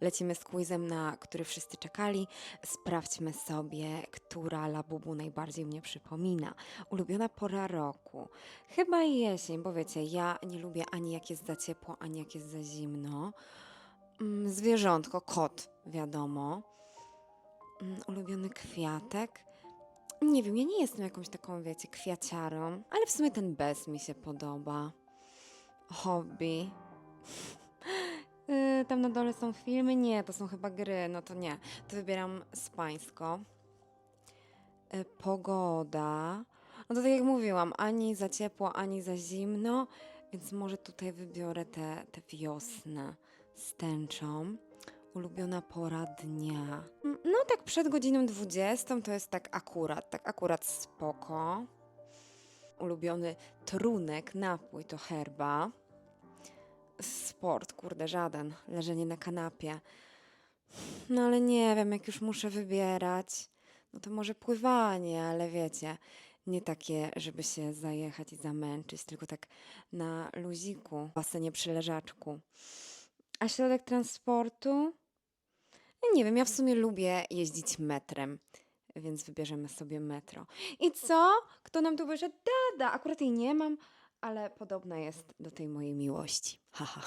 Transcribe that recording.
Lecimy z quizem, na który wszyscy czekali. Sprawdźmy sobie, która labubu najbardziej mnie przypomina. Ulubiona pora roku. Chyba jesień, bo wiecie, ja nie lubię ani jak jest za ciepło, ani jak jest za zimno. Mm, Zwierzątko, kot, wiadomo. Mm, Ulubiony kwiatek. Nie wiem, ja nie jestem jakąś taką, wiecie, kwiaciarą, ale w sumie ten bez mi się podoba. Hobby. Tam na dole są filmy? Nie, to są chyba gry, no to nie. To wybieram spańsko. Yy, pogoda. No to tak jak mówiłam, ani za ciepło, ani za zimno, więc może tutaj wybiorę te, te wiosnę z tęczą. Ulubiona pora dnia. Mm, No tak przed godziną 20 to jest tak akurat, tak akurat spoko. Ulubiony trunek, napój to herba. Sport, kurde, żaden. Leżenie na kanapie. No ale nie wiem, jak już muszę wybierać, no to może pływanie, ale wiecie, nie takie, żeby się zajechać i zamęczyć, tylko tak na luziku, w basenie przy leżaczku. A środek transportu? Nie wiem, ja w sumie lubię jeździć metrem, więc wybierzemy sobie metro. I co? Kto nam tu wyszedł? Dada! Akurat jej nie mam, ale podobna jest do tej mojej miłości. Haha.